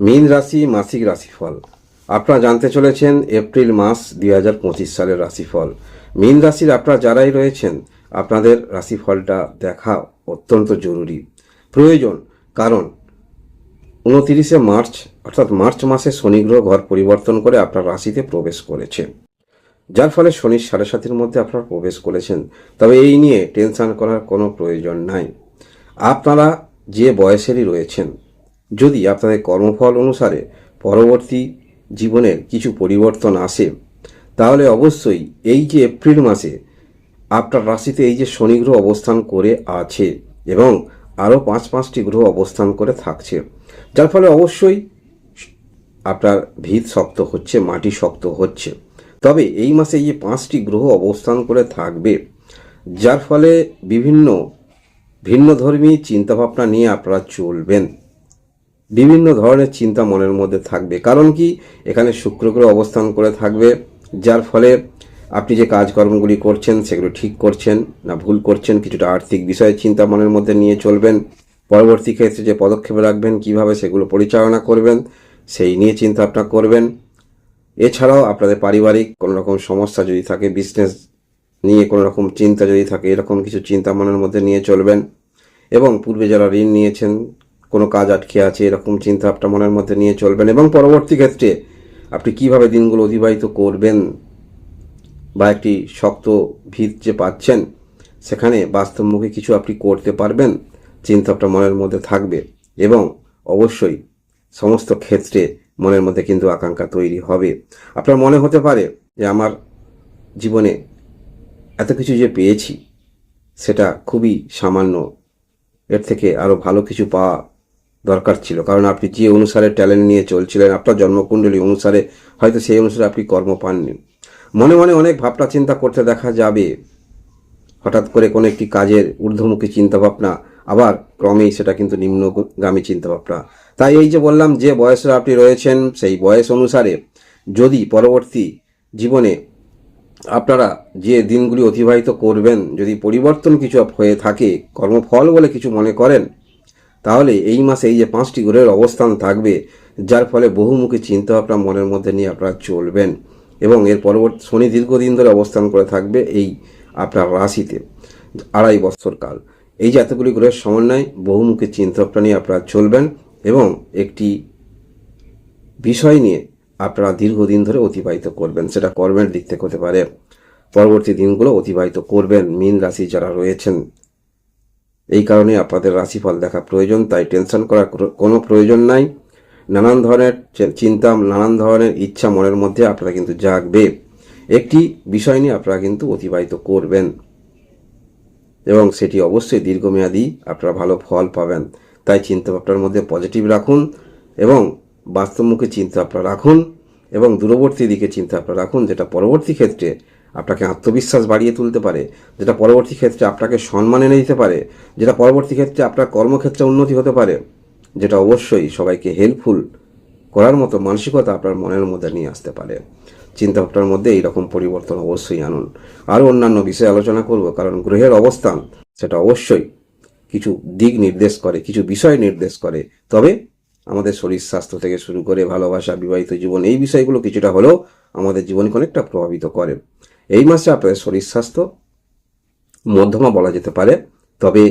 মীন রাশি, মাসিক রাশিফল। আপনারা জানতে চলেছেন এপ্রিল মাস দুই হাজার পঁচিশ সালের রাশিফল। মীন রাশির আপনারা যারাই রয়েছেন, আপনাদের রাশিফলটা দেখা অত্যন্ত জরুরি। প্রয়োজন, কারণ উনতিরিশে মার্চ, অর্থাৎ মার্চ মাসে শনি গ্রহ ঘর পরিবর্তন করে আপনার রাশিতে প্রবেশ করেছে। যার ফলে শনির সাড়ে সাতির মধ্যে আপনারা প্রবেশ করেছেন, তবে এই নিয়ে টেনশন করার কোনো প্রয়োজন নাই। আপনারা যে বয়সেরই রয়েছেন যদি আপনাদের কর্মফল অনুসারে পরবর্তী জীবনের কিছু পরিবর্তন আসে, তাহলে অবশ্যই এই যে এপ্রিল মাসে আপনার রাশিতে এই যে শনি গ্রহ অবস্থান করে আছে এবং আরও পাঁচ পাঁচটি গ্রহ অবস্থান করে থাকছে, যার ফলে অবশ্যই আপনার ভিত শক্ত হচ্ছে, মাটি শক্ত হচ্ছে। তবে এই মাসে এই যে পাঁচটি গ্রহ অবস্থান করে থাকবে, যার ফলে বিভিন্ন ভিন্ন ভিন্নধর্মী চিন্তাভাবনা নিয়ে আপনারা চলবেন। বিভিন্ন ধরনের চিন্তা মনের মধ্যে থাকবে। কারণ কি? এখানে শুক্র গ্রহ অবস্থান করে থাকবে, যার ফলে আপনি যে কাজকর্মগুলি করছেন, সেগুলো ঠিক করছেন, না ভুল করছেন, কিছুটা আর্থিক বিষয়ে চিন্তা মনের মধ্যে নিয়ে চলবেন, পরবর্তী ক্ষেত্রে যে পদক্ষেপ রাখবেন, কীভাবে সেগুলো পরিচালনা করবেন, সেই নিয়ে চিন্তা ভাবনা করবেন। এছাড়াও আপনাদের পারিবারিক কোনো রকম সমস্যা যদি থাকে বিজনেস নিয়ে কোনো রকম চিন্তা যদি থাকে, এরকম কিছু চিন্তা মনের মধ্যে নিয়ে চলবেন। এবং পূর্বে যারা ঋণ নিয়েছেন কোনো কাজ আটকে আছে, এরকম চিন্তা আপনার মনের মধ্যে নিয়ে চলবেন এবং পরবর্তী ক্ষেত্রে আপনি কীভাবে দিনগুলো অতিবাহিত করবেন বা একটি শক্ত ভিত যে পাচ্ছেন, সেখানে বাস্তবমুখী কিছু আপনি করতে পারবেন চিন্তা আপনার মনের মধ্যে থাকবে এবং অবশ্যই সমস্ত ক্ষেত্রে মনের মধ্যে কিন্তু আকাঙ্ক্ষা তৈরি হবে। আপনার মনে হতে পারে যে আমার জীবনে এত কিছু যে পেয়েছি, সেটা খুবই সামান্য, এর থেকে আরও ভালো কিছু পাওয়া দরকার ছিল। কারণ আপনি যে অনুসারে ট্যালেন্ট নিয়ে চলছিলেন, আপনার জন্মকুণ্ডলী অনুসারে হয়তো সেই অনুসারে আপনি কর্ম পাননি। মনে মনে অনেক ভাবনা চিন্তা করতে দেখা যাবে। হঠাৎ করে কোনো একটি কাজের ঊর্ধ্বমুখী চিন্তাভাবনা, আবার ক্রমেই সেটা কিন্তু নিম্নগামী চিন্তাভাবনা। তাই এই যে বললাম যে বয়সে আপনি রয়েছেন, সেই বয়স অনুসারে যদি পরবর্তী জীবনে আপনারা যে দিনগুলি অতিবাহিত করবেন, যদি পরিবর্তন কিছু হয়ে থাকে, কর্মফল বলে কিছু মনে করেন তাহলে এই মাসে এই যে পাঁচটি গ্রহের অবস্থান থাকবে, যার ফলে বহুমুখী চিন্তাভাবনা মনের মধ্যে নিয়ে আপনারা চলবেন এবং এর পরবর্তী শনি দীর্ঘদিন ধরে অবস্থান করে থাকবে এই আপনার রাশিতে, আড়াই বছর কাল। এই জাতগুলি গ্রহের সমন্বয় বহুমুখী চিন্তাভাবনা নিয়ে আপনারা চলবেন এবং একটি বিষয় নিয়ে আপনারা দীর্ঘদিন ধরে অতিবাহিত করবেন, সেটা কর্মের দিক থেকে হতে পারে। পরবর্তী দিনগুলো অতিবাহিত করবেন, মীন রাশি যারা রয়েছেন এই কারণে আপনাদের রাশিফল দেখা প্রয়োজন, তাই টেনশন করার কোনো- প্রয়োজন নাই। নানান ধরনের চিন্তা, নানান ধরনের ইচ্ছা মনের মধ্যে আপনারা কিন্তু জাগবে। একটি বিষয় নিয়ে আপনারা কিন্তু অতিবাহিত করবেন। এবং সেটি অবশ্যই দীর্ঘমেয়াদী আপনারা ভালো ফল পাবেন। তাই চিন্তা ভাবনার মধ্যে পজিটিভ রাখুন এবং বাস্তবমুখী চিন্তা আপনারা রাখুন এবং দূরবর্তী দিকে চিন্তা আপনারা রাখুন, যেটা পরবর্তী ক্ষেত্রে আপনাকে আত্মবিশ্বাস বাড়িয়ে তুলতে পারে, যেটা পরবর্তী ক্ষেত্রে আপনাকে সম্মান এনে দিতে পারে, যেটা পরবর্তী ক্ষেত্রে আপনার কর্মক্ষেত্রে উন্নতি হতে পারে, যেটা অবশ্যই সবাইকে হেল্পফুল করার মতো মানসিকতা আপনার মনের মধ্যে নিয়ে আসতে পারে। চিন্তাভাবনার মধ্যে এইরকম পরিবর্তন অবশ্যই আনুন। আরও অন্যান্য বিষয়ে আলোচনা করব, কারণ গ্রহের অবস্থান সেটা অবশ্যই কিছু দিক নির্দেশ করে, কিছু বিষয় নির্দেশ করে। তবে আমাদের শরীর স্বাস্থ্য থেকে শুরু করে ভালোবাসা, বিবাহিত জীবন, এই বিষয়গুলো কিছুটা হলেও আমাদের জীবনকে অনেকটা প্রভাবিত করে। এই মাসে আপনাদের শরীর স্বাস্থ্য মধ্যমা বলা যেতে পারে, তবে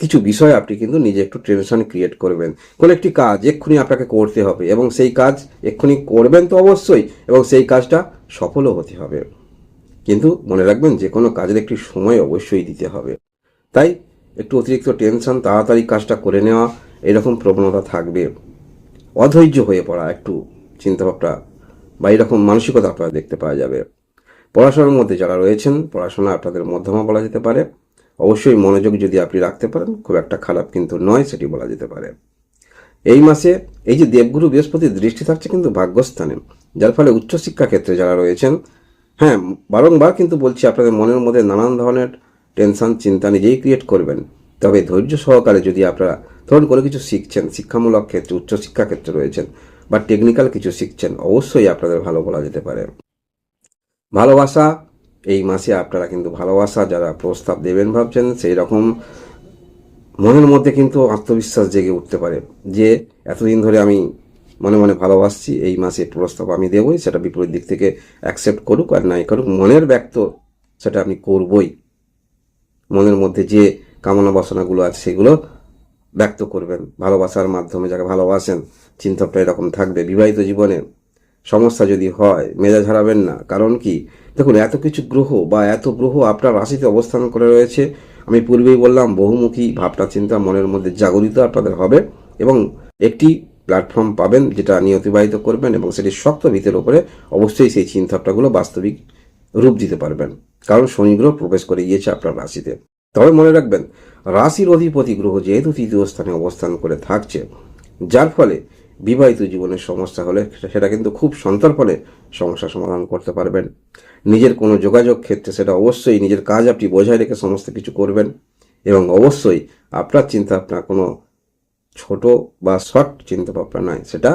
কিছু বিষয় আপনি কিন্তু নিজে একটু টেনশন ক্রিয়েট করবেন। কোনো একটি কাজ এক্ষুনি আপনাকে করতে হবে এবং সেই কাজ এক্ষুনি করবেন তো অবশ্যই এবং সেই কাজটা সফলও হতে হবে। কিন্তু মনে রাখবেন যে কোনো কাজের একটি সময় অবশ্যই দিতে হবে। তাই একটু অতিরিক্ত টেনশন, তাড়াতাড়ি কাজটা করে নেওয়া, এরকম প্রবণতা থাকবে। অধৈর্য হয়ে পড়া একটু চিন্তাভাবনা বা এরকম মানসিকতা আপনারা দেখতে পাওয়া যাবে। পড়াশোনার মধ্যে যারা রয়েছেন, পড়াশোনা আপনাদের মধ্যমা বলা যেতে পারে। অবশ্যই মনোযোগ যদি আপনি রাখতে পারেন, খুব একটা খারাপ কিন্তু নয়, সেটি বলা যেতে পারে। এই মাসে এই যে দেবগুরু বৃহস্পতির দৃষ্টি থাকছে কিন্তু ভাগ্যস্থানে, যার ফলে উচ্চশিক্ষা ক্ষেত্রে যারা রয়েছেন হ্যাঁ বারংবার কিন্তু বলছি, আপনাদের মনের মধ্যে নানান ধরনের টেনশন, চিন্তা নিজেই ক্রিয়েট করবেন। তবে ধৈর্য সহকারে যদি আপনারা ধরুন কোনো কিছু শিখছেন, শিক্ষামূলক ক্ষেত্রে, উচ্চশিক্ষা ক্ষেত্রে রয়েছেন বা টেকনিক্যাল কিছু শিখছেন, অবশ্যই আপনাদের ভালো বলা যেতে পারে। ভালোবাসা, এই মাসে আপনারা কিন্তু ভালোবাসা, যারা প্রস্তাব দেবেন ভাবছেন সেই রকম মনের মধ্যে কিন্তু আত্মবিশ্বাস জেগে উঠতে পারে যে এতদিন ধরে আমি মনে মনে ভালোবাসছি, এই মাসে প্রস্তাব আমি দেবই, সেটা বিপরীত দিক থেকে অ্যাকসেপ্ট করুক আর নাই করুক, মনের ব্যক্ত সেটা আপনি করবই। মনের মধ্যে যে কামনা বাসনাগুলো আছে সেগুলো ব্যক্ত করবেন। ভালোবাসার মাধ্যমে যাকে ভালোবাসেন চিন্তাটা এরকম থাকবে, বিবাহিত জীবনে সমস্যা যদি হয়, মেজাজ হারাবেন না। কারণ কি? দেখুন, এত কিছু গ্রহ বা এত গ্রহ আপনার রাশিতে অবস্থান করে রয়েছে। আমি পূর্বেই বললাম, বহুমুখী ভাবনা চিন্তা মনের মধ্যে জাগরিত আপনাদের হবে এবং একটি প্ল্যাটফর্ম পাবেন যেটা নিয়ে অতিবাহিত করবেন এবং সেটি শক্ত ভিতের ওপরে অবশ্যই সেই চিন্তাটাগুলো বাস্তবিক রূপ দিতে পারবেন। কারণ শনি গ্রহ প্রবেশ করে গিয়েছে আপনার রাশিতে। তবে মনে রাখবেন, রাশির অধিপতি গ্রহ যেহেতু তৃতীয় স্থানে অবস্থান করে থাকছে, যার ফলে বিবাহিত জীবনের সমস্যা হলে সেটা কিন্তু খুব সন্তর্পণে সমস্যা সমাধান করতে পারবেন। নিজের কোনো যোগাযোগ ক্ষেত্রে সেটা অবশ্যই নিজের কাজ আপনি বজায় রেখে সমস্ত কিছু করবেন এবং অবশ্যই আপনার চিন্তা আপনার কোনো ছোট বা শর্ট চিন্তা ভাবনা নয়, সেটা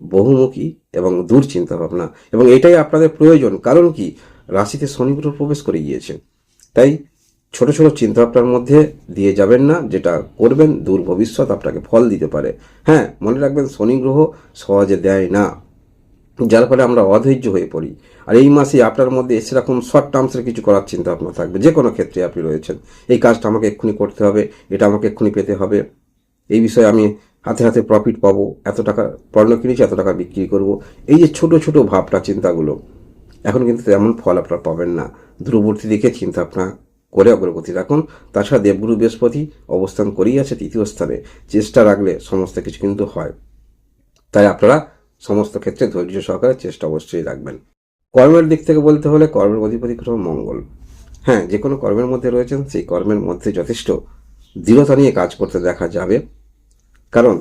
বহুমুখী এবং দূর চিন্তা ভাবনা এবং এটাই আপনাদের প্রয়োজন, কারণ কি? রাশিতে শনিগ্রহ প্রবেশ করে গিয়েছে। তাই ছোট ছোট চিন্তা আপনার মধ্যে দিয়ে যাবেন না, যেটা করবেন, দূর ভবিষ্যৎ আপনাকে ফল দিতে পারে। হ্যাঁ মনে রাখবেন শনি গ্রহ সহজে দেয় না, যার ফলে আমরা অধৈর্য হয়ে পড়ি। আর এই মাসে আপনার মধ্যে সেরকম শর্ট টার্মসের কিছু করার চিন্তা ভাবনা থাকবে। যে কোনো ক্ষেত্রে আপনি রয়েছেন। এই কাজটা আমাকে এক্ষুনি করতে হবে, এটা আমাকে এক্ষুনি পেতে হবে। এই বিষয়ে আমি হাতে হাতে প্রফিট পাবো, এত টাকা পণ্য কিনেছি, এত টাকা বিক্রি করব। এই যে ছোট ছোট ভাবনা, চিন্তাগুলো, এখন কিন্তু তেমন ফল আপনারা পাবেন না। দূরবর্তী দিকে চিন্তা ভাবনা করে অগ্রগতি রাখুন। তাছাড়া দেবগুরু বৃহস্পতি অবস্থান করেই আছে তৃতীয় স্থানে। চেষ্টা রাখলে সমস্ত কিছু কিন্তু হয়। তাই আপনারা সমস্ত ক্ষেত্রে ধৈর্য সহকারে চেষ্টা অবশ্যই রাখবেন। কর্মের দিক থেকে বলতে হলে কর্মের অধিপতি গ্রহ মঙ্গল। হ্যাঁ যে কোনো কর্মের মধ্যে রয়েছেন, সেই কর্মের মধ্যে যথেষ্ট দৃঢ়তা নিয়ে কাজ করতে দেখা যাবে। কারণ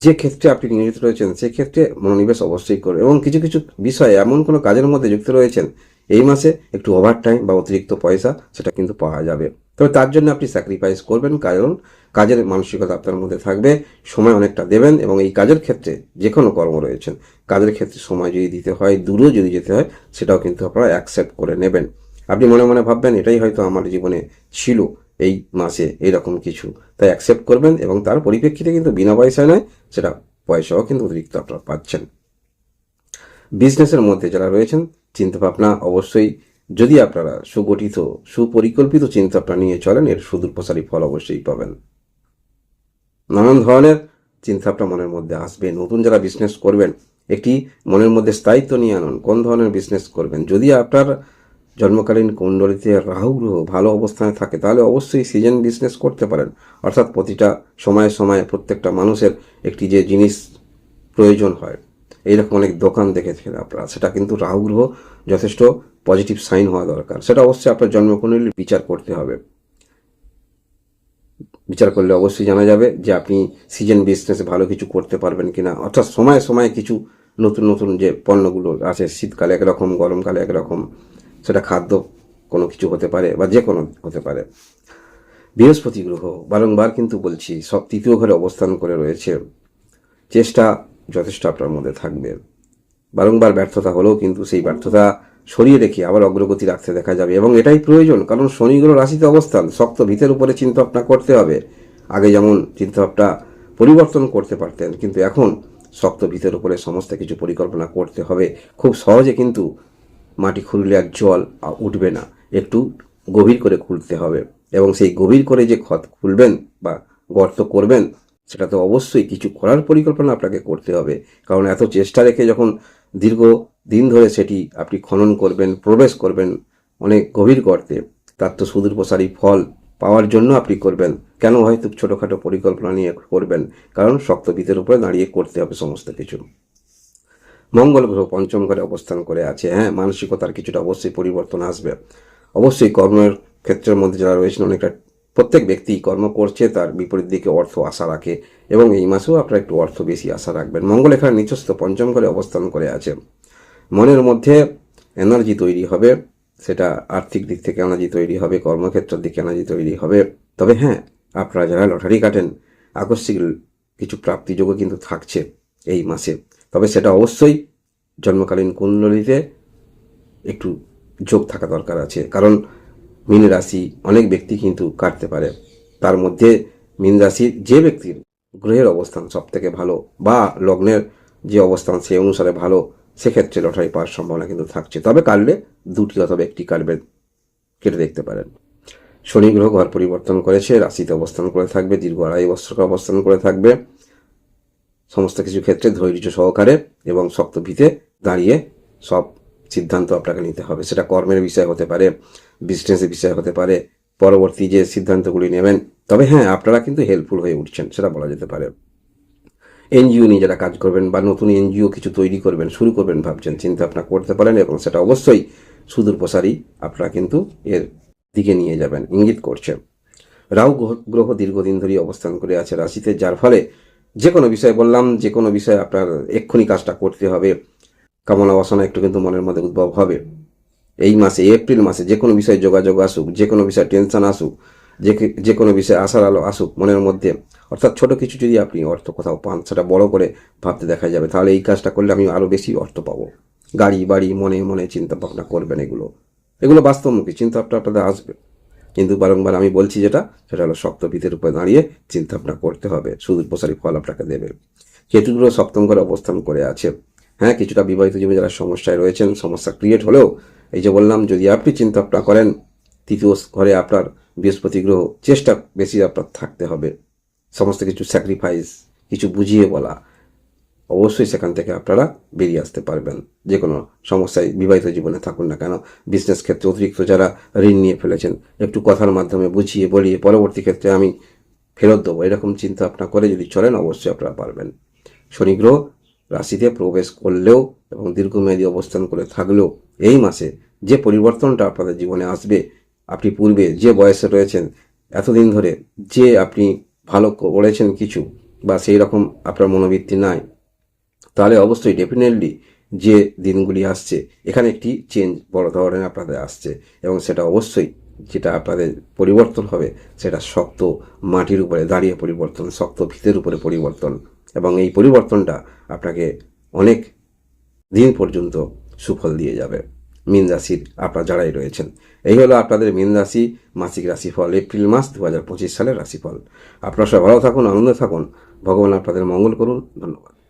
যে ক্ষেত্রে আপনি নিয়োজিত রয়েছেন, সেই ক্ষেত্রে মনোনিবেশ অবশ্যই করবে এবং কিছু কিছু বিষয়ে এমন কোনো কাজের মধ্যে যুক্ত রয়েছেন এই মাসে একটু ওভার টাইম বা অতিরিক্ত পয়সা সেটা কিন্তু পাওয়া যাবে। তবে তার জন্য আপনি স্যাক্রিফাইস করবেন, কারণ কাজের মানসিকতা আপনার মধ্যে থাকবে, সময় অনেকটা দেবেন এবং এই কাজের ক্ষেত্রে যে কোনো কর্ম রয়েছেন, কাজের ক্ষেত্রে সময় যদি দিতে হয়, দূরেও যদি যেতে হয়, সেটাও কিন্তু আপনারা অ্যাকসেপ্ট করে নেবেন। আপনি মনে মনে ভাববেন, এটাই হয়তো আমার জীবনে ছিল এই মাসে এইরকম কিছু। তাই অ্যাকসেপ্ট করবেন এবং তার পরিপ্রেক্ষিতে কিন্তু বিনা পয়সায় নয়, সেটা পয়সাও কিন্তু অতিরিক্ত আপনারা পাচ্ছেন। বিজনেসের মধ্যে যারা রয়েছেন চিন্তাভাবনা অবশ্যই যদি আপনারা সুগঠিত, সুপরিকল্পিত চিন্তাভাবনা নিয়ে চলেন, এর সুদূর প্রসারী ফল অবশ্যই পাবেন। নানান ধরনের চিন্তাভাবনা মনের মধ্যে আসবে। নতুন যারা বিজনেস করবেন, একটি মনের মধ্যে স্থায়িত্ব নিয়ে আনুন। কোন ধরনের বিজনেস করবেন? যদি আপনার জন্মকালীন কুণ্ডলিতে রাহু গ্রহ ভালো অবস্থানে থাকে, তাহলে অবশ্যই সিজন বিজনেস করতে পারেন। অর্থাৎ প্রতিটা সময়ে সময়ে প্রত্যেকটা মানুষের একটি যে জিনিস প্রয়োজন হয়। এইরকম অনেক দোকান দেখেছেন আপনারা। সেটা কিন্তু রাহু গ্রহ যথেষ্ট পজিটিভ সাইন হওয়া দরকার। সেটা অবশ্যই আপনার জন্মকুণ্ডলীর বিচার করতে হবে। বিচার করলে অবশ্যই জানা যাবে যে আপনি সিজন বিজনেসে ভালো কিছু করতে পারবেন কিনা। অর্থাৎ সময়ে সময়ে কিছু নতুন নতুন যে পণ্যগুলো আছে, শীতকালে একরকম, গরমকালে একরকম, সেটা খাদ্য কোনো কিছু হতে পারে বা যে কোনো হতে পারে। বৃহস্পতি গ্রহ, বারংবার কিন্তু বলছি, সব তৃতীয় ঘরে অবস্থান করে রয়েছে। চেষ্টা যথেষ্ট আপনার মধ্যে থাকবে। বারংবার ব্যর্থতা হলেও কিন্তু সেই ব্যর্থতা সরিয়ে রেখে আবার অগ্রগতি রাখতে দেখা যাবে এবং এটাই প্রয়োজন, কারণ শনিগুলো রাশিতে অবস্থান, শক্ত ভিতের উপরে চিন্তা ভাবনা করতে হবে। আগে যেমন চিন্তাভাবনা পরিবর্তন করতে পারতেন, কিন্তু এখন শক্ত ভিতের উপরে সমস্ত কিছু পরিকল্পনা করতে হবে। খুব সহজে কিন্তু মাটি খুঁড়লে আর জল উঠবে না, একটু গভীর করে খুলতে হবে। এবং সেই গভীর করে যে খত খুলবেন বা গর্ত করবেন সেটা তো অবশ্যই কিছু করার পরিকল্পনা আপনাকে করতে হবে। কারণ এত চেষ্টা রেখে যখন দীর্ঘ দিন ধরে সেটি আপনি খনন করবেন, প্রবেশ করবেন অনেক গভীর গর্তে, তার তো সুদূর প্রসারী ফল পাওয়ার জন্য আপনি করবেন। কেন হয়তো ছোটোখাটো পরিকল্পনা নিয়ে করবেন? কারণ শক্ত ভিতের উপরে দাঁড়িয়ে করতে হবে সমস্ত কিছু। মঙ্গল গ্রহ পঞ্চম ঘরে অবস্থান করে আছে। হ্যাঁ মানসিকতার কিছুটা অবশ্যই পরিবর্তন আসবে। অবশ্যই কর্মের ক্ষেত্রের মধ্যে যারা রয়েছেন, অনেকটা প্রত্যেক ব্যক্তি কর্ম করছে, তার বিপরীত দিকে অর্থ আশা রাখে এবং এই মাসেও আপনারা একটু অর্থ বেশি আশা রাখবেন। মঙ্গল এখানে নিচস্থ পঞ্চম ঘরে অবস্থান করে আছে। মনের মধ্যে এনার্জি তৈরি হবে, সেটা আর্থিক দিক থেকে এনার্জি তৈরি হবে, কর্মক্ষেত্রের দিকে এনার্জি তৈরি হবে। তবে হ্যাঁ আপনারা যারা লটারি কাটেন, আকস্মিক কিছু প্রাপ্তিযোগও কিন্তু থাকছে এই মাসে। তবে সেটা অবশ্যই জন্মকালীন কুণ্ডলিতে একটু যোগ থাকা দরকার আছে। কারণ মীন রাশি অনেক ব্যক্তি কিন্তু কাটতে পারে। তার মধ্যে মীন রাশির যে ব্যক্তির গ্রহের অবস্থান সব থেকে ভালো বা লগ্নের যে অবস্থান সেই অনুসারে ভালো, সেক্ষেত্রে লটারি পাওয়ার সম্ভাবনা কিন্তু থাকছে। তবে কাটলে দুটি অথবা একটি কাটবেন কেটে দেখতে পারেন। শনি গ্রহ ঘর পরিবর্তন করেছে, রাশিতে অবস্থান করে থাকবে, দীর্ঘ আড়াই বছর অবস্থান করে থাকবে। সমস্ত কিছু ক্ষেত্রে ধৈর্য সহকারে এবং শক্ত ভিতে দাঁড়িয়ে সব সিদ্ধান্ত আপনাকে নিতে হবে। সেটা কর্মের বিষয় হতে পারে বিজনেসের বিষয় হতে পারে, পরবর্তী যে সিদ্ধান্তগুলি নেবেন। তবে হ্যাঁ আপনারা কিন্তু হেল্পফুল হয়ে উঠছেন, সেটা বলা যেতে পারে। এনজিও নিয়ে যারা কাজ করবেন বা নতুন এনজিও কিছু তৈরি করবেন, শুরু করবেন ভাবছেন চিন্তা ভাবনা করতে পারেন এবং সেটা অবশ্যই সুদূর প্রসারী আপনারা কিন্তু এর দিকে নিয়ে যাবেন, ইঙ্গিত করছে। রাহু গ্রহ- গ্রহ দীর্ঘদিন ধরেই অবস্থান করে আছে রাশিতে, যার ফলে যে কোনো বিষয় বললাম যে কোনো বিষয়ে আপনার এক্ষুনি কাজটা করতে হবে। কামনা বাসনা একটু কিন্তু মনের মধ্যে উদ্ভব হবে। এই মাসে এপ্রিল মাসে যে কোনো বিষয়ে যোগাযোগ আসুক, যে কোনো বিষয়ে টেনশন আসুক, যে যে কোনো বিষয়ে আশার আলো আসুক মনের মধ্যে, অর্থাৎ ছোট কিছু যদি আপনি অর্থ কোথাও পান, সেটা বড় করে ভাবতে দেখা যাবে, তাহলে এই কাজটা করলে আমি আরও বেশি অর্থ পাবো। গাড়ি, বাড়ি, মনে মনে চিন্তা ভাবনা করবেন এগুলো। এগুলো বাস্তবমুখী, চিন্তা ভাবনা আপনাদের আসবে। কিন্তু বারংবার আমি বলছি যেটা, সেটা হলো শক্ত ভিতের উপরে দাঁড়িয়ে চিন্তা ভাবনা করতে হবে। সুদূর প্রসারী ফল আপনাকে দেবে। কেতুগুলো সপ্তম ঘরে অবস্থান করে আছে। হ্যাঁ কিছুটা বিবাহিত জীবনে যারা সমস্যায় রয়েছেন, সমস্যা ক্রিয়েট হলেও, এই যে বললাম, যদি আপনি চিন্তা ভাবনা করেন, তৃতীয় ঘরে আপনার বৃহস্পতি গ্রহ, চেষ্টা বেশি আপনার থাকতে হবে। সমস্ত কিছু স্যাক্রিফাইস কিছু বুঝিয়ে বলা, অবশ্যই সেখান থেকে আপনারা বেরিয়ে আসতে পারবেন। যে কোনো সমস্যায় বিবাহিত জীবনে থাকুন না কেন। বিজনেস ক্ষেত্রে অতিরিক্ত যারা ঋণ নিয়ে ফেলেছেন, একটু কথার মাধ্যমে বুঝিয়ে বলিয়ে পরবর্তী ক্ষেত্রে আমি ফেরত দেবো। এরকম চিন্তা ভাবনা করে যদি চলেন, অবশ্যই আপনারা পারবেন। শনি গ্রহ রাশিতে প্রবেশ করলেও এবং দীর্ঘমেয়াদী অবস্থান করে থাকলেও এই মাসে যে পরিবর্তনটা আপনাদের জীবনে আসবে, আপনি পূর্বে যে বয়সে রয়েছেন, এতদিন ধরে যে আপনি ভালো করেছেন কিছু বা সেই রকম আপনার মনোবৃত্তি নাই, তাহলে অবশ্যই ডেফিনেটলি যে দিনগুলি আসছে, এখানে একটি চেঞ্জ বড় ধরনের আপনাদের আসছে এবং সেটা অবশ্যই যেটা আপনাদের পরিবর্তন হবে, সেটা শক্ত মাটির উপরে দাঁড়িয়ে পরিবর্তন, শক্ত ভিতের উপরে পরিবর্তন। এবং এই পরিবর্তনটা আপনাকে অনেক দিন পর্যন্ত সুফল দিয়ে যাবে। মীন রাশির আপনার যারাই রয়েছেন, এই হলো আপনাদের মীন রাশি, মাসিক রাশিফল, এপ্রিল মাস দু হাজার পঁচিশ সালের রাশিফল। আপনারা সব ভালো থাকুন, আনন্দে থাকুন। ভগবান আপনাদের মঙ্গল করুন। ধন্যবাদ।